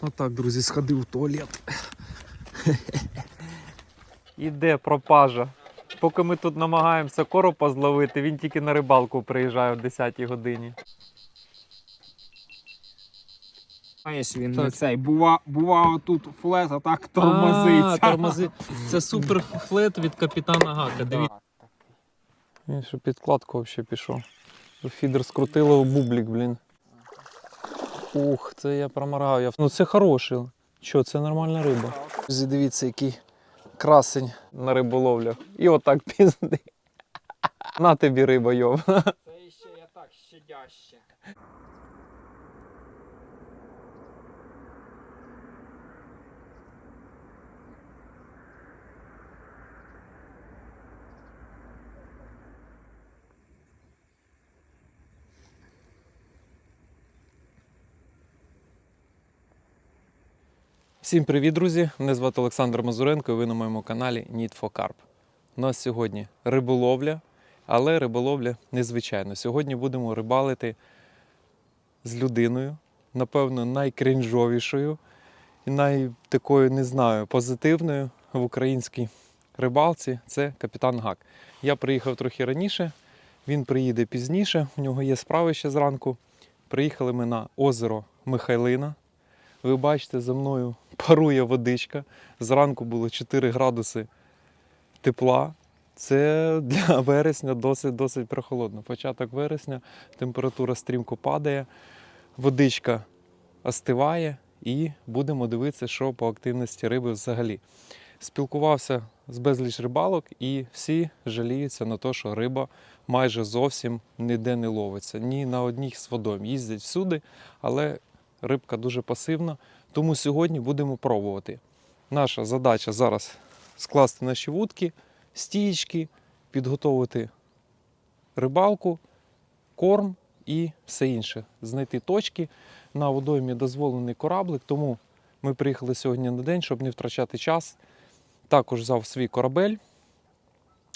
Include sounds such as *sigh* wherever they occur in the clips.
Отак, друзі, сходив в туалет. Іде пропажа. Поки ми тут намагаємося коропа зловити, він тільки на рибалку приїжджає о 10 годині. Знаєш, він Так. не цей. Бува, бува тут флет, а так тормозиться. А, тормози. Це супер флет від капітана Гака. Дивіться. Він ще підкладку взагалі пішов. Фідер скрутило в бублік, блін. Ух, це я проморгав. Я... Ну це хороший. Що, це нормальна риба. Дивіться, який красень. На риболовлях. І отак пізди. *laughs* На тобі риба, йов. Це ще я так щадяще. Всім привіт, друзі! Мене звати Олександр Мазуренко, і ви на моєму каналі Need for Carp. У нас сьогодні риболовля, але риболовля незвичайна. Сьогодні будемо рибалити з людиною, напевно, найкрінжовішою і найтакою, не знаю, позитивною в українській рибалці це капітан Гак. Я приїхав трохи раніше, він приїде пізніше, у нього є справи ще зранку. Приїхали ми на озеро Михайлина. Ви бачите, за мною парує водичка. Зранку було 4 градуси тепла. Це для *laughs* вересня досить досить прохолодно. Початок вересня, температура стрімко падає, водичка остиває і будемо дивитися, що по активності риби взагалі. Спілкувався з безліч рибалок, і всі жаліються на те, що риба майже зовсім ніде не ловиться. Ні на одній з водойм. Їздять всюди, але рибка дуже пасивна. Тому сьогодні будемо пробувати. Наша задача зараз скласти наші вудки, стієчки, підготовити рибалку, корм і все інше. Знайти точки. На водоймі дозволений кораблик, тому ми приїхали сьогодні на день, щоб не втрачати час. Також взяв свій корабель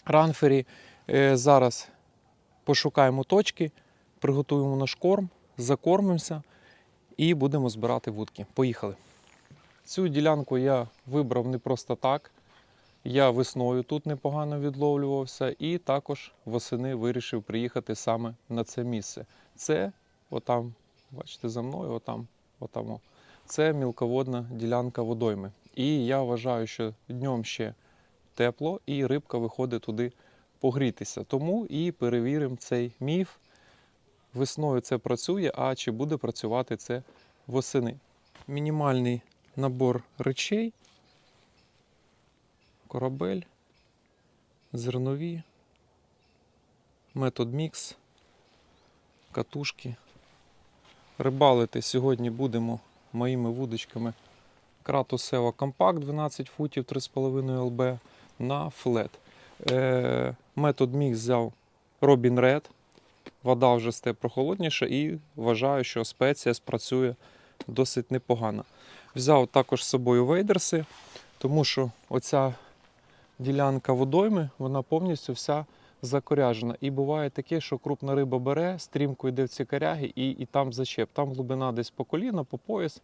ранфері. Е, Зараз пошукаємо точки, приготуємо наш корм, закормимося і будемо збирати вудки. Поїхали. Цю ділянку я вибрав не просто так. Я весною тут непогано відловлювався, і також восени вирішив приїхати саме на це місце. Це отам, бачите, за мною, отам, отам. Це мілководна ділянка водойми. І я вважаю, що днем ще тепло, і рибка виходить туди погрітися. Тому і перевіримо цей міф. Весною це працює, а чи буде працювати це восени. Мінімальний набор речей, корабель, зернові, метод мікс, катушки. Рибалити сьогодні будемо моїми вудочками Seva Compact 12 футів 3,5 ЛБ на флет. Е, метод мікс взяв Robin Red. Вода вже стає прохолодніша і вважаю, що спеція спрацює досить непогано. Взяв також з собою вейдерси, тому що оця ділянка водойми, вона повністю вся закоряжена. І буває таке, що крупна риба бере, стрімко йде в ці коряги і, і там зачеп. Там глибина десь по коліна, по пояс,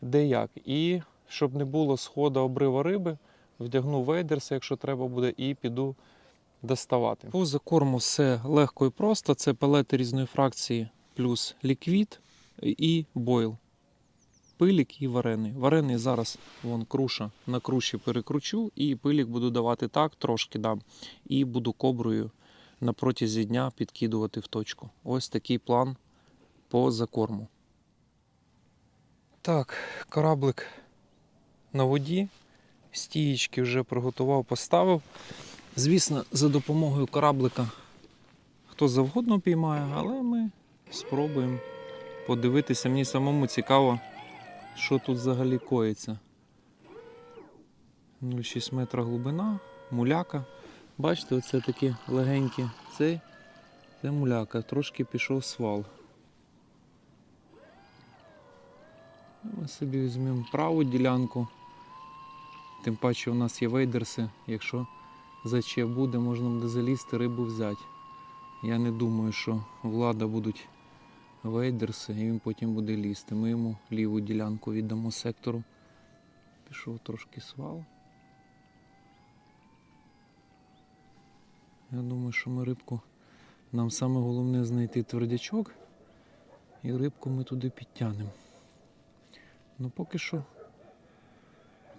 де як. І щоб не було сходу обрива риби, вдягну вейдерси, якщо треба буде, і піду доставати. По закорму все легко і просто. Це пелети різної фракції плюс ліквід і бойл. Пилік і варений. Варений зараз вон круша на круші перекручу, і пилік буду давати так, трошки дам, і буду коброю на протязі дня підкидувати в точку. Ось такий план по закорму. Так, кораблик на воді. Стієчки вже приготував, поставив. Звісно, за допомогою кораблика хто завгодно піймає, але ми спробуємо подивитися. Мені самому цікаво, що тут взагалі коїться. 0,6 метра глибина, муляка. Бачите, оце такі легенькі. Це, це муляка, трошки пішов свал. Ми собі візьмемо праву ділянку. Тим паче у нас є вейдерси, якщо зачеп буде, можна буде залізти рибу взяти. Я не думаю, що влада будуть вейдерси, і він потім буде лізти. Ми йому ліву ділянку віддамо сектору. Пішов трошки свал. Я думаю, що ми рибку. Нам саме головне знайти твердячок, і рибку ми туди підтягнемо. Ну поки що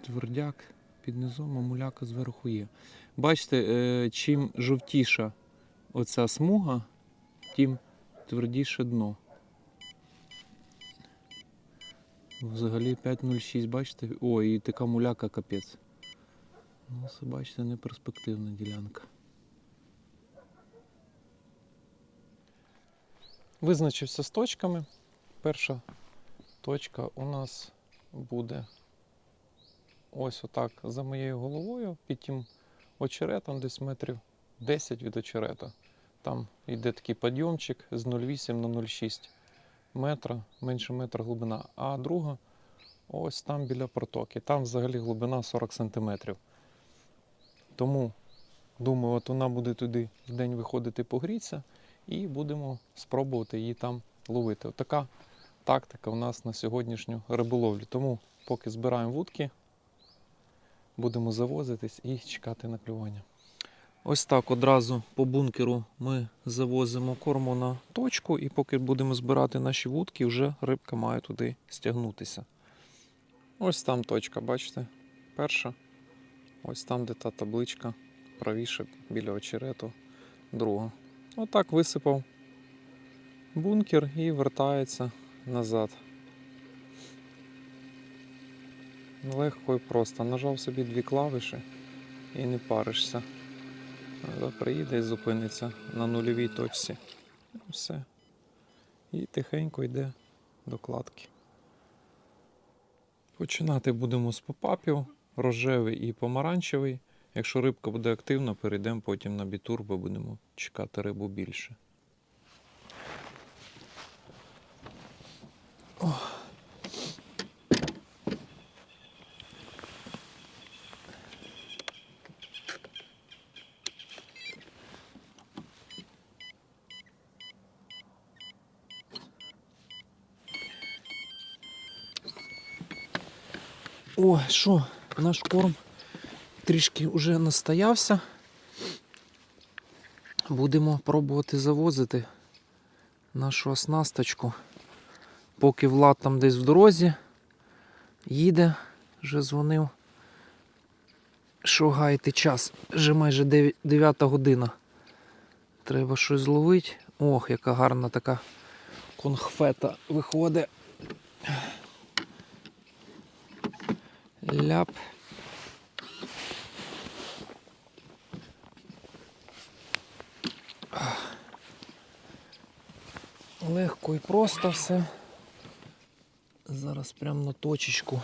твердяк під низом, а муляка зверху є. Бачите, е, чим жовтіша оця смуга, тим твердіше дно. Взагалі 5.06, бачите? О, і така муляка капець. Ну, це бачите, не перспективна ділянка. Визначився з точками. Перша точка у нас буде ось отак за моєю головою, під тим очеретом, десь метрів 10 від очерета. Там йде такий підйомчик з 0,8 на 0,6 метра, менше метра глибина. А друга ось там біля протоки. Там взагалі глибина 40 сантиметрів. Тому, думаю, от вона буде туди в день виходити погрітися і будемо спробувати її там ловити. Отака тактика у нас на сьогоднішню риболовлю. Тому поки збираємо вудки, будемо завозитись і чекати на клювання. Ось так одразу по бункеру ми завозимо корму на точку, і поки будемо збирати наші вудки, вже рибка має туди стягнутися. Ось там точка, бачите? Перша. Ось там, де та табличка, правіше біля очерету, друга. Отак висипав бункер і вертається назад. Легко і просто. Нажав собі дві клавіші і не паришся. Приїде і зупиниться на нульовій точці. Все. І тихенько йде до кладки. Починати будемо з попапів, рожевий і помаранчевий. Якщо рибка буде активна, перейдемо потім на бітур, бо будемо чекати рибу більше. О. О, що, наш корм трішки вже настоявся. Будемо пробувати завозити нашу оснасточку. Поки Влад там десь в дорозі їде, вже дзвонив. Що гаяти час? Вже майже 9 година. Треба щось зловити. Ох, яка гарна така конхфета виходить. Ляп. Легко і просто все. Зараз прямо на точечку.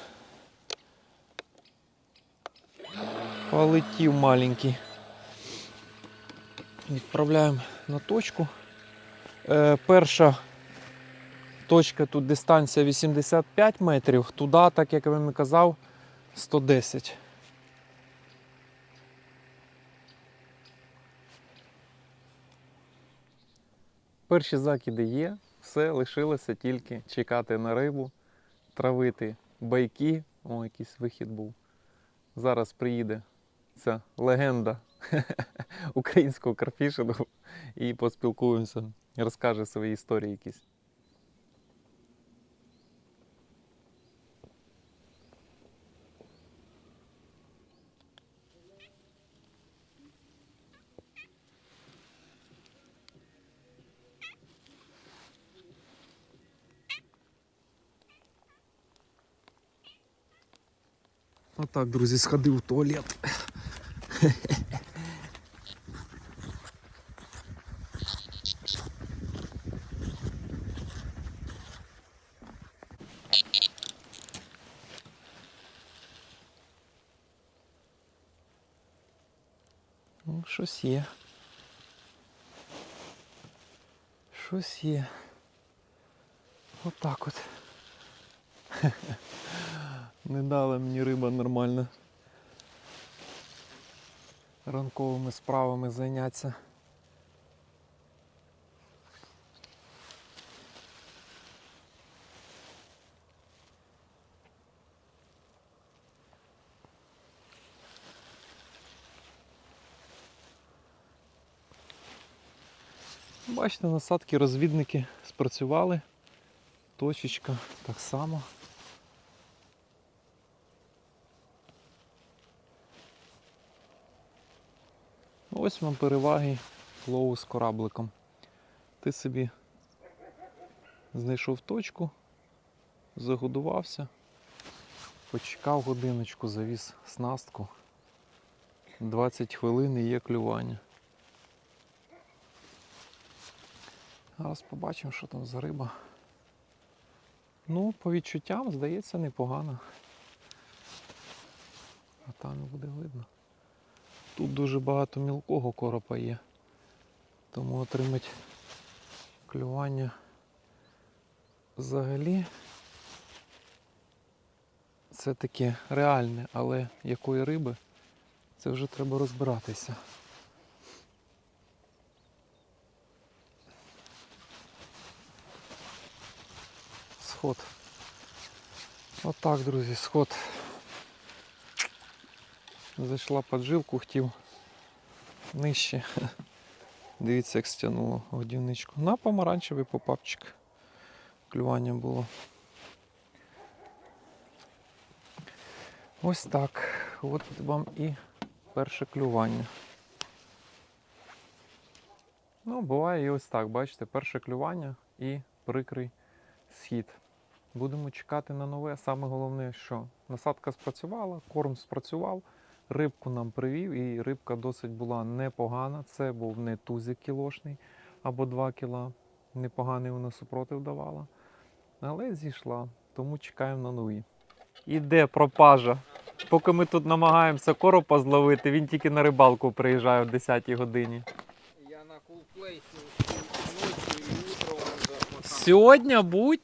Полетів маленький. Відправляємо на точку. Е, перша точка тут дистанція 85 метрів, туди, так як я вам і казав, 110. Перші закиди є, все лишилося тільки чекати на рибу, травити байки. О, якийсь вихід був. Зараз приїде ця легенда *laughs* українського карфішингу і поспілкуємося, розкаже свої історії якісь. Отак, друзі, сходив в туалет. Ну, щось є. Щось є. Отак от. Не дала мені риба нормально. Ранковими справами зайнятися. Бачите, насадки розвідники спрацювали, точечка так само. Ось вам переваги лову з корабликом. Ти собі знайшов точку, загодувався, почекав годиночку, завіз снастку. 20 хвилин і є клювання. Зараз побачимо, що там за риба. Ну, по відчуттям, здається, непогано. А там буде видно. Тут дуже багато мілкого коропа є. Тому отримати клювання взагалі це таке реальне, але якої риби це вже треба розбиратися. Сход. Отак, друзі, сход. Зайшла поджилку, хотів нижче. *laughs* Дивіться, як стягнуло годівничку. На помаранчевий попапчик. Клювання було. Ось так. От вам і перше клювання. Ну, буває і ось так, бачите, перше клювання і прикрий схід. Будемо чекати на нове. Саме головне, що насадка спрацювала, корм спрацював, рибку нам привів, і рибка досить була непогана. Це був не тузик кілошний або 2 кіла. Непоганий вона супротив давала. Але зійшла, тому чекаємо на нові. Іде пропажа. Поки ми тут намагаємося коропа зловити, він тільки на рибалку приїжджає о 10 годині. Я на кулплейсі ночью і утром Сьогодні будь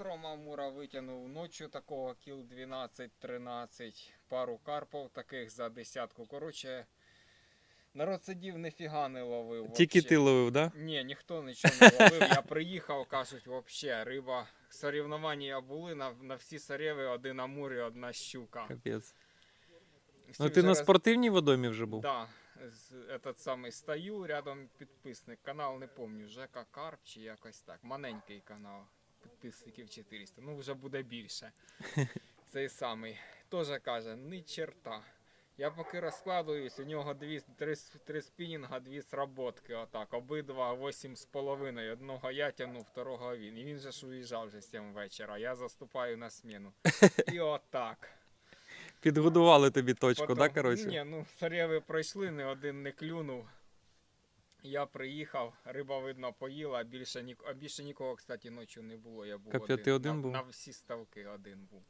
утром Амура витягнув, ночью такого кіл 12-13, пару карпов таких за десятку. Коротше, народ сидів, ніфіга не ловив. тільки ти ловив, так? Ні, ніхто нічого не ловив. Я приїхав, кажуть, вообще, риба. Соревнування були на, на всі сорєви, один амур і одна щука. Капець. Всі Ну ти на спортивній водомі вже був? Да, з- этот самий стою, рядом підписник. Канал не помню, Жека Карп чи якось так. Маленький канал. Підписників 400. Ну вже буде більше. *laughs* Цей самий. Теж каже, ні черта. Я поки розкладуюсь, у нього дві, три, три спінінга, дві сработки. Отак. Обидва 8 з половиною. Одного я тягну, второго він. І він же ж уїжджав вже 7 вечора. Я заступаю на сміну. *laughs* І отак. Підгодували тобі точку, Потом- так, коротше? Ні, ну сарєви пройшли, не один не клюнув. Я приїхав, риба видно поїла, а більше, ні... а більше нікого, кстати, ночі не було. Я був один. ти один на, був? на всі ставки один був.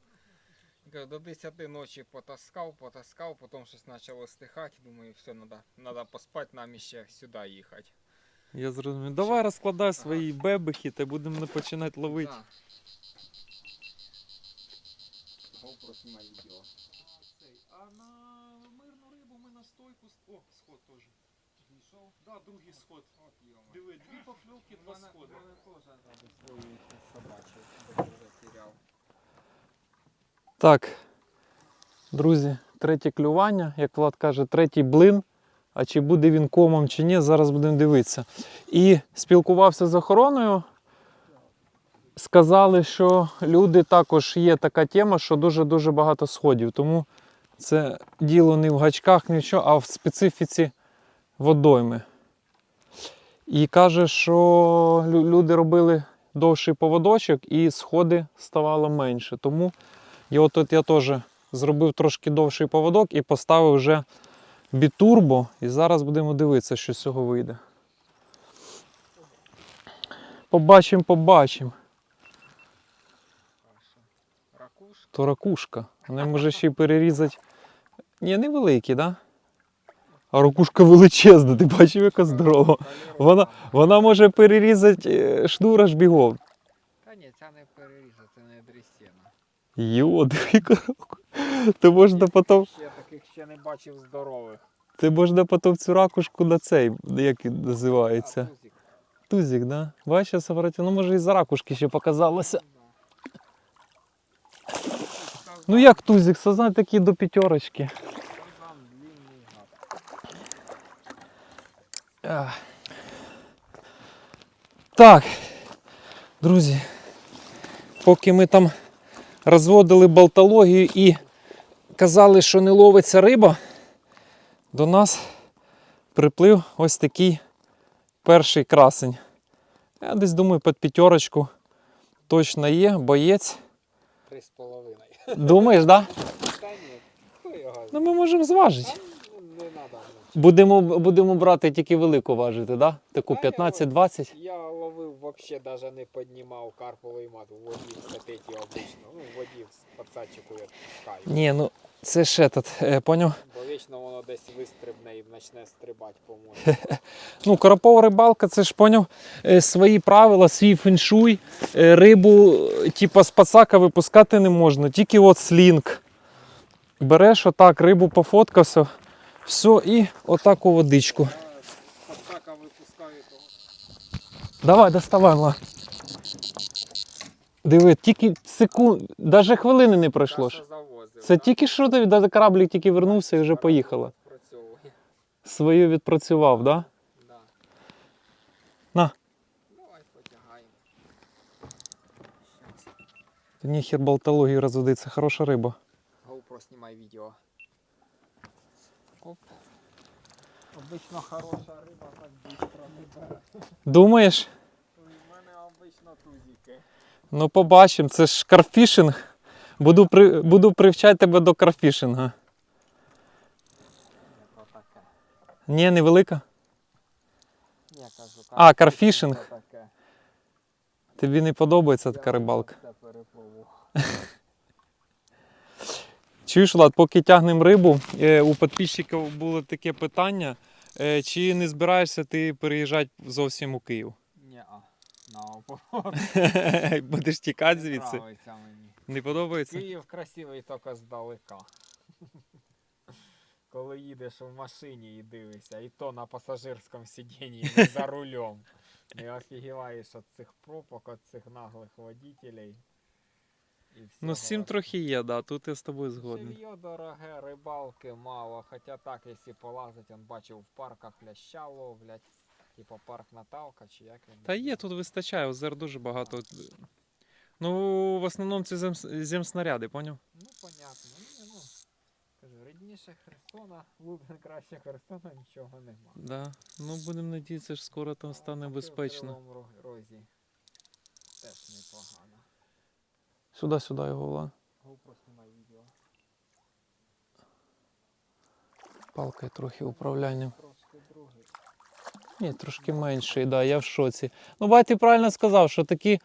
До 10 ночі потаскав, потаскав, потім щось почало стихати. Думаю, все, треба надо поспати, нам ще сюди їхати. Я зрозумів. Давай розкладай свої бебехи та будемо починати ловити. Да. GoPro знімай відео. А на мирну рибу ми на стойку. О, сход теж. Знайшов? Да, другий сход. Диви, дві покльовки, два сходи. Так, друзі, третє клювання, як Влад каже, третій блин. А чи буде він комом чи ні, зараз будемо дивитися. І спілкувався з охороною. Сказали, що люди також є така тема, що дуже-дуже багато сходів. Тому це діло не в гачках, ні в що, а в специфіці водойми. І каже, що люди робили довший поводочок і сходи ставало менше. Тому і от тут я теж зробив трошки довший поводок і поставив вже бітурбо. І зараз будемо дивитися, що з цього вийде. Побачимо, побачимо. То ракушка. Вона може ще й перерізати. Ні, невеликі, так? Да? А ракушка величезна, ти бачив, яка здорова. Вона, вона може перерізати е, шнур аж бігом. Та ні, ця не переріза, це не дрістєна. Йо, диви, коробку. То можна потім. Ще таких ще не бачив здорових. Це можна потім цю ракушку на цей, як він називається. Тузик. Да? Бачиш, Савратів, ну може і за ракушки ще показалося. Ну як тузик, сазан такий до п'ятерочки. Там длинний гад. Ах. Так, друзі, поки ми там розводили болтологію і казали, що не ловиться риба, до нас приплив ось такий перший красень. Я десь думаю, під п'ятерочку точно є, боєць. Три з половиною. Думаєш, так? Да? Та ні, Ну ми можемо зважити. Будемо, будемо брати тільки велику важити, да? Таку 15-20. Я ловив вообще даже не піднімав карповий мат, в воді сидить і обично. Ну, в воді з подсадчику я пускаю. Ні, ну це ж этот, е, поняв? Бо вічно воно десь вистрибне і почне стрибати по морю. *laughs* Ну, коропова рибалка, це ж поняв е, свої правила, свій феншуй. Е, Рибу, типа, з пацака випускати не можна, тільки от слінг. Береш отак, рибу пофоткався, все, і отак у водичку. Давай, доставай, ма. Диви, тільки секунд, навіть хвилини не пройшло. ж. Це тільки що ти кораблік тільки вернувся і вже поїхала. Свою відпрацював, да? Да. На. Давай потягаємо. Щас. Ніхер болтологію розводиться, хороша риба. GoPro знімай відео. Обично хороша риба так быстро не бере. Думаєш? У мене обично тузики. Ну, побачимо, це ж карфішинг. Буду, при... Буду привчати тебе до карфішинга. Ні, невелика. Я кажу, А, карфішинг. Тобі не подобається така рибалка. Чуєш, Влад, поки тягнемо рибу, е, у підписчиків було таке питання, чи не збираєшся ти переїжджати зовсім у Київ? Ні-а. Наоборот. *laughs* Будеш тікати Не звідси? мені. Не подобається? Київ красивий тільки здалека. *laughs* Коли їдеш в машині і дивишся, і то на пасажирському сидінні, не за рулем. *laughs* Не офігіваєш від цих пробок, від цих наглих водителей. Ну, з цим трохи є, да, тут я з тобою згоден. Жив'є дороге, рибалки мало. Хоча так, якщо полазить, он бачив в парках ляща ловлять. Типа парк Наталка чи як він. Та є, тут вистачає, озер дуже багато. Ну, в основному це зем... земснаряди, поняв? Ну, понятно. Ні, ну, кажу, рідніше Херсона, Лубен краще Херсона, нічого нема. Да. Ну, будемо надіятися, що скоро там стане А, безпечно. В розі теж непогано. Сюди, сюди його, відео. Палкою трохи управлянням. Ні, трошки менший, да, я в шоці. Ну, бать, правильно сказав, що такі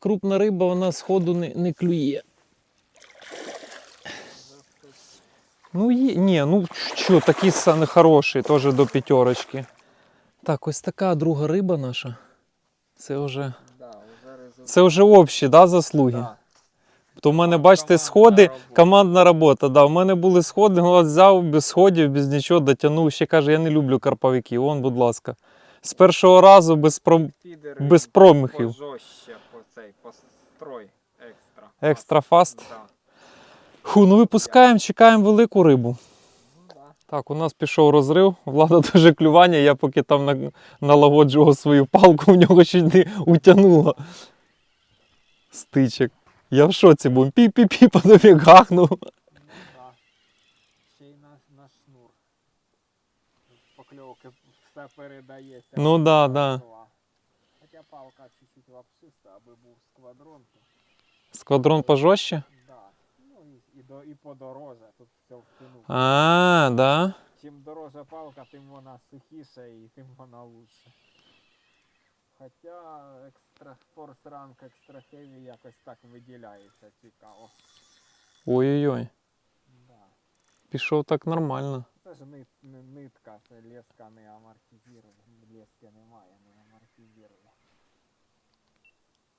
крупна риба, вона з ходу не, не клює. Ну, є, ні, ну що, такий саме хороший, теж до п'ятерочки. Так, ось така друга риба наша. Це вже, це вже общі да, заслуги. Да. То в мене, бачите, сходи, командна робота. Да, в мене були сходи, Влад взяв без сходів, без нічого, дотягнув. Ще каже, я не люблю карпавиків. Вон, будь ласка. З першого разу без пром... Без промахів. Пожорстче по цей, по строй екстра. Екстра фаст. Да. Фу, ну випускаємо, чекаємо велику рибу. Ну, да. Так, у нас пішов розрив, влада *laughs* дуже клювання, я поки там на- налагоджував свою палку, в нього чуть не утягнуло. Стичок. Я в шоці був. Пі-пі-пі, по тобі гахнув. Ну, да. Ще й на, на шнур. Покльовки все передається. Ну да, да. Хоча палка чуть-чуть лапшиста, аби був сквадрон. Сквадрон пожорстче? Да. Ну і, і, до, і подороже. Тут все втянув. А, да. Чим дорожча палка, тим вона сухіша і тим вона лучше. Хоча екстра форс ранг, екстра хеві якось так виділяється цікаво. Ой-ой-ой. Да. Пішов так нормально. Це ж нит, ни- нитка, це леска не амортизує. Лески немає, не амортизує.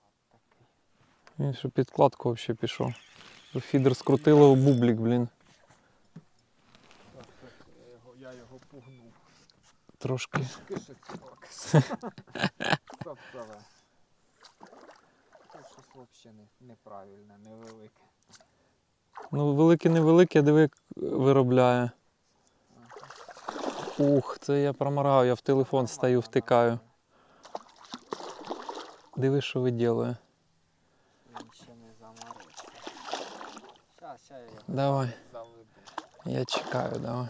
От такий. Він ще підкладку взагалі пішов. Фідер скрутило в бублік, блін. Трошки. Кишицьок. Тобто, щось взагалі не, неправильне, невелике. Ну, велике невелике, диви, як виробляє. Ух, це я проморгав, я в телефон стаю, втикаю. Диви, що виділує. Він ще не заморився. Щас, щас я його Давай, я чекаю, давай.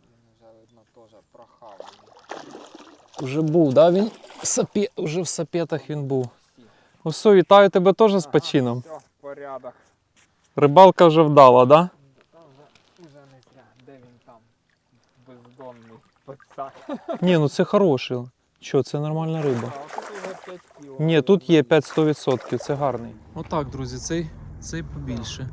Він вже видно теж прохаваний. Уже був, да? Він сапі... Уже в сапетах він був. Усо, вітаю тебе теж з почином. Все, в порядок. Рибалка вже вдала, да? Там вже, вже не зря. Де він там? Бездонний пацак. *laughs* Ні, ну це хороший. Що, це нормальна риба. А тут вже 5 кіло. Ні, тут є 5-100%, це гарний. Отак, друзі, цей, цей побільше.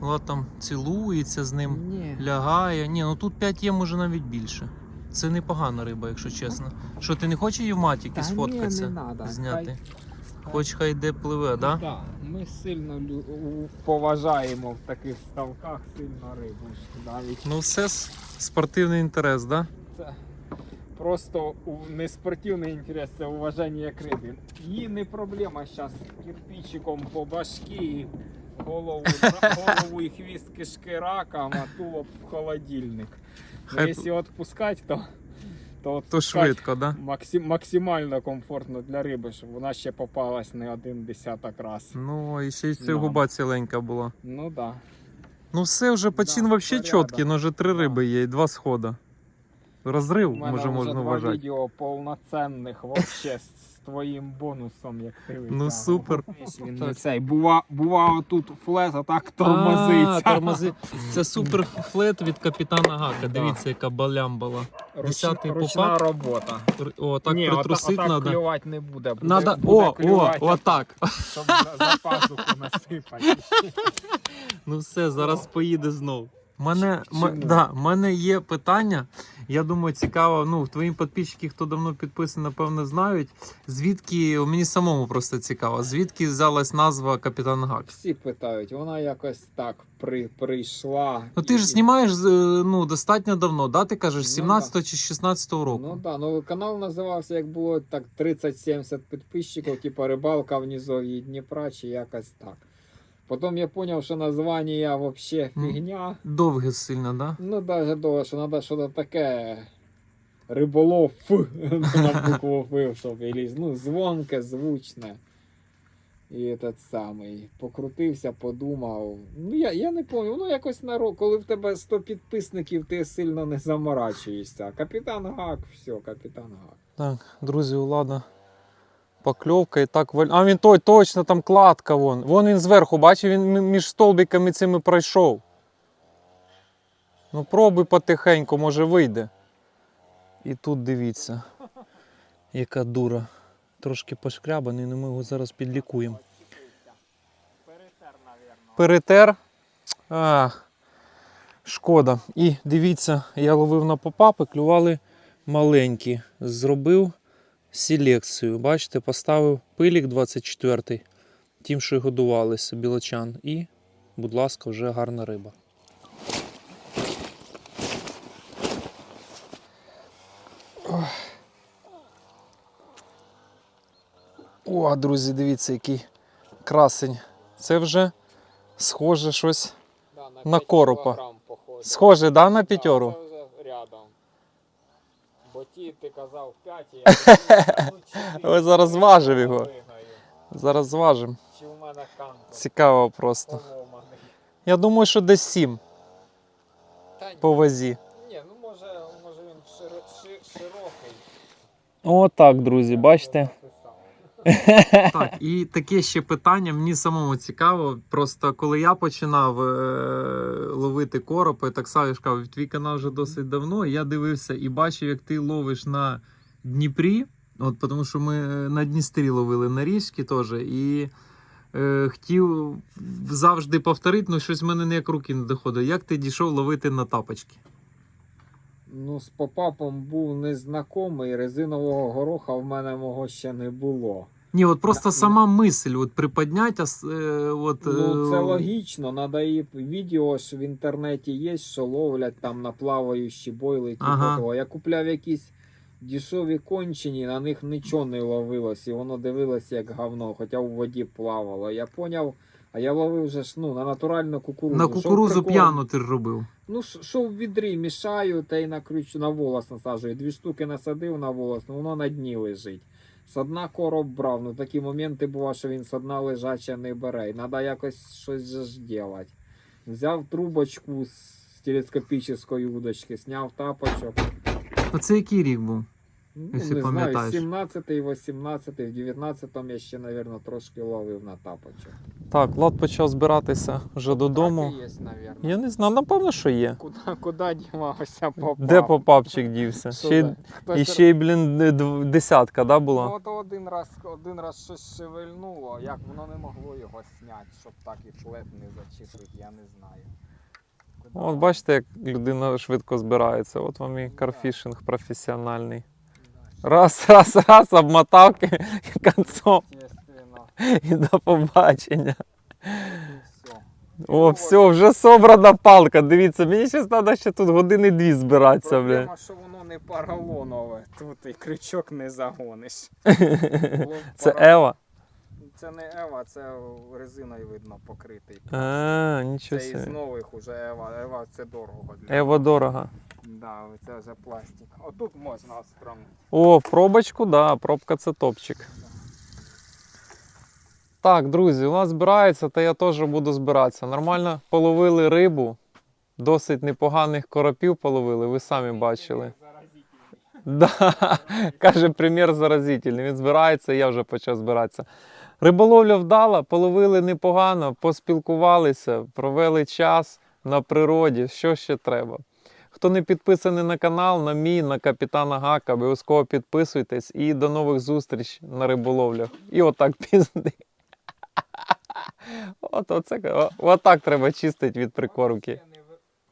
Влад там цілується з ним, Ні. лягає. Ні, ну тут 5 є, може навіть більше. Це непогана риба, якщо чесно. Що, ти не хочеш її в матіки сфоткатися? не надо. Зняти? Хоч хай де пливе, да? Да, ми сильно лю- поважаємо в таких ставках сильно рибу. Навіть Ну все спортивний інтерес, да? це просто не спортивний інтерес, це уваження як риби. Її не проблема зараз кирпичиком по башки, голову, *laughs* голову і хвіст кишки раком, а тулуб в холодильник. Хай- якщо відпускати, то, то, То швидко, да? максим- максимально комфортно для риби, щоб вона ще попалась не один десяток раз. Ну, і ще й ця губа ціленька була. Ну так. Да. Ну все, вже почин Да, вообще порядок. чіткий, але вже три Да. риби є і два схода. Розрив, У мене може, вже можна два вважати. відео повноцінних вообще з з твоїм бонусом, як ти витягнув. Ну супер. Він не цей. Бува, бува тут флет, а так А, тормозиться. тормози. Це супер флет від капітана Гака. Дивіться, яка балямбала. Десятий ручна попав. робота. Р- О, так Ні, притрусить отак, отак треба. клювати не буде. буде Надо, буде о, о, клювати, отак. Щоб за, за пазуху насипати. Ну все, зараз поїде знов. Мене, м- да, мене є питання. Я думаю, цікаво. Ну, твої підписчики, хто давно підписаний, напевно, знають. Звідки мені самому просто цікаво, звідки взялась назва Капітан Гак? Всі питають, вона якось так при, прийшла. Ну ти і- ж знімаєш е, ну, достатньо давно, да? Ти кажеш, Ну, 17 чи 16 року. Ну так, ну канал називався, як було так 30-70 підписчиків, типу рибалка в низов'ї Дніпра чи якось так. Потім я що названня взагалі Мгм. фігня. Довге сильно, да? Ну, навіть того, що треба щось таке риболов *laughs* на букву Ф, щоб ну, звонке, звучне. І этот самий. Покрутився, подумав. Ну, я, я не пам'ятаю, ну якось народ, коли в тебе 100 підписників, ти сильно не заморачуєшся. Капітан Гак, все, капітан Гак. Так, друзі, у Лада покльовка і так валь... А він той, точно там кладка вон. Вон він зверху, бачив, він між столбиками цими пройшов. Ну пробуй потихеньку, може вийде. І тут дивіться, яка дура. Трошки пошкрябаний, але ми його зараз підлікуємо. Перетер, навірно. Перетер. Шкода. І дивіться, я ловив на попапи, клювали маленькі. Зробив селекцію. Бачите, поставив пилік 24-й, тим, що годувалися білочан. І, будь ласка, вже гарна риба. О, друзі, дивіться, який красень. Це вже схоже щось. Да, На 5 коропа. Схоже, да, на Так, п'ятеру? Це вже рядом. Бо ті ти казав 5, я ну. Ви зараз зважив його. Зараз зважимо. Чи в мене канто Цікаво просто. поломаний. Я думаю, що десь 7 Та ні, по вазі. ні, ну може, може він широ, ши- широкий. Отак, друзі, бачите? Так, і таке ще питання мені самому цікаво. Просто коли я починав е- ловити коропи, так само я ж твій канал вже досить давно. Я дивився і бачив, як ти ловиш на Дніпрі. От тому що ми е, на Дністрі ловили на річці теж. І е, хотів завжди повторити, але щось в мене ніяк руки не доходить. Як ти дійшов ловити на тапочки? Ну, з попапом був незнайомий, резинового гороха в мене мого ще не було. Ні, от просто сама мисль, от приподняття. е, От, Ну, це е, логічно, надо і відео ж в інтернеті є, що ловлять там на плаваючі бойли. Ага. Я купляв якісь дешеві кончені, на них нічого не ловилось, і воно дивилося як говно, хоча в воді плавало. Я поняв, а я ловив вже ж ну, на натуральну кукурудзу. На кукурузу прикол? п'яну ти робив. Ну, що в відрі мішаю, та й на крючу на волос насаджую. Дві штуки насадив на волос, ну воно на дні лежить. З дна короб брав, ну такі моменти бува, що він з дна лежача не бере. І треба якось щось ж делать. Взяв трубочку з телескопічної удочки, зняв тапочок. А це який рік був? Ну, Якщо не знаю, пам'ятаєш. 17 18 в 19 я ще, мабуть, трошки ловив на тапочок. Так, Влад почав збиратися вже додому. Так і є, мабуть. Я не знаю, напевно, що є. Куди, куди дівався попав? Де попапчик дівся? Ще, й- Хтось і ще й, блін, десятка, да, Ну, була? от один раз, один раз щось шевельнуло, як воно не могло його зняти, щоб так і флет не зачепити, я не знаю. Куди От бачите, як людина швидко збирається. От вам і карфішинг професіональний. Раз, раз, раз, обмотав концом і до побачення. О, все, вже собрана палка. Дивіться, мені зараз треба ще тут години дві збиратися, бля. Проблема, що воно не поролонове, тут і крючок не загониш. *laughs* Це Ева. Це не Ева, це резиною видно покритий. А, нічого Це із нових уже Ева. Ева це дорого для. Ева дорого. Да, це вже пластик. Отут можна остромити. О, в пробочку, да, пробка це топчик. Так, друзі, у нас збирається, та я теж буду збиратися. Нормально половили рибу, досить непоганих коропів половили, ви самі бачили. Да, каже, примір заразительний. Він збирається, я вже почав збиратися. Риболовля вдала, половили непогано, поспілкувалися, провели час на природі. Що ще треба? Хто не підписаний на канал, на мій, на капітана Гака, обов'язково підписуйтесь і до нових зустріч на риболовлях. І отак *laughs* пізди. От, оце, о- отак треба чистити від прикормки.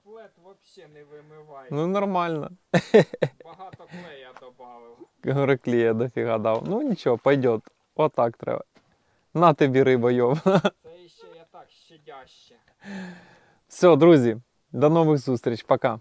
Флет взагалі не вимиває. Ну нормально. Багато клея додав. Гороклія дофіга дав. Ну нічого, пойдет. Отак треба. На тобі риба, йов. Це ще я так щадяще. Все, друзі, до нових зустріч. Пока.